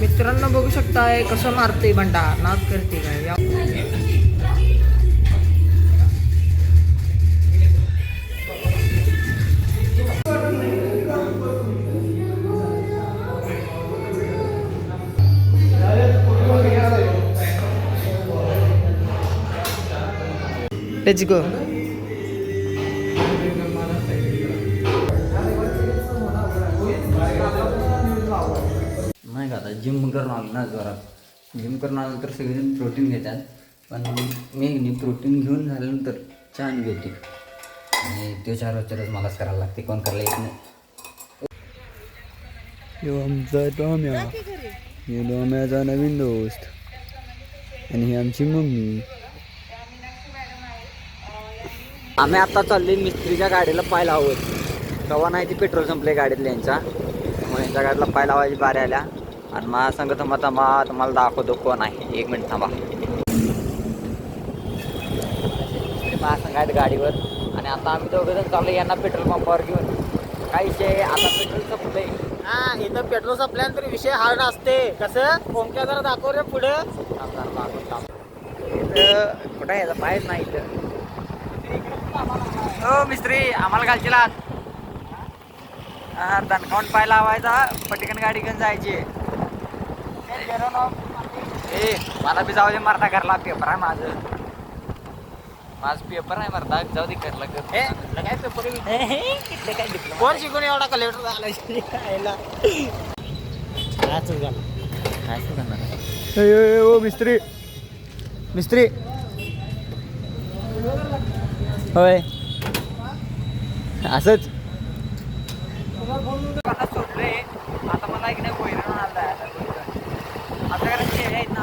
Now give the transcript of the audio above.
मित्रांनो बघू शकताय कसं मारते बंडा नाद करते काय या Let's go. आता जिम करून आलो ना जोरात. जिम करून आलो तर सगळेजण प्रोटीन घेतात. पण मी नाही प्रोटीन घेऊन झाल्यानंतर छान घेते. आणि ते चार रोजच्याच मलाच करायला लागते. कोण करायला येत नाही. यो आमचा टॉम्या हे टॉम्याचा नवीन दोस्त. आणि ही आमची मम्मी. आम्ही आता चाललोय मिस्त्रीच्या गाडीला पाय लावत. तेव्हा नाही ती पेट्रोल संपले गाडीतल्या यांचा. मग यांच्या गाडीला पाय लावायची बारी आल्या. आणि मला सांगत थांबा थांबा तुम्हाला दाखवतो कोण आहे? एक मिनिट थांबा. मला सांगायचं गाडीवर आणि आता आम्ही दोघं जण चाललो यांना पेट्रोल पंपावर घेऊन. काय विषय? आता पेट्रोल संपलंय. हा इथं पेट्रोल संपल्यानंतर विषय हार्ड असते. कसं? ओमक्या जरा दाखव रे पुढे. इथं कुठं आहे? याचा पायच नाही इथं. हो मिस्त्री आम्हाला घालशील आत दणकावून पाय लावायचा पटकन गाडी घेऊन जायची. ए मला बी जाऊ दे मरता घरला पेपर आहे माझं. माझं पेपर आहे मरता जाऊ दे घरला कर ए, काय पेपर इथलं काय डिप्लोमा कोण शिकून एवढा कलेक्टर झाला? काय करणार ओ मिस्त्री. मिस्त्री. होय. असंच. मला सोडलंय आता मला एक नाही वैरण മഴ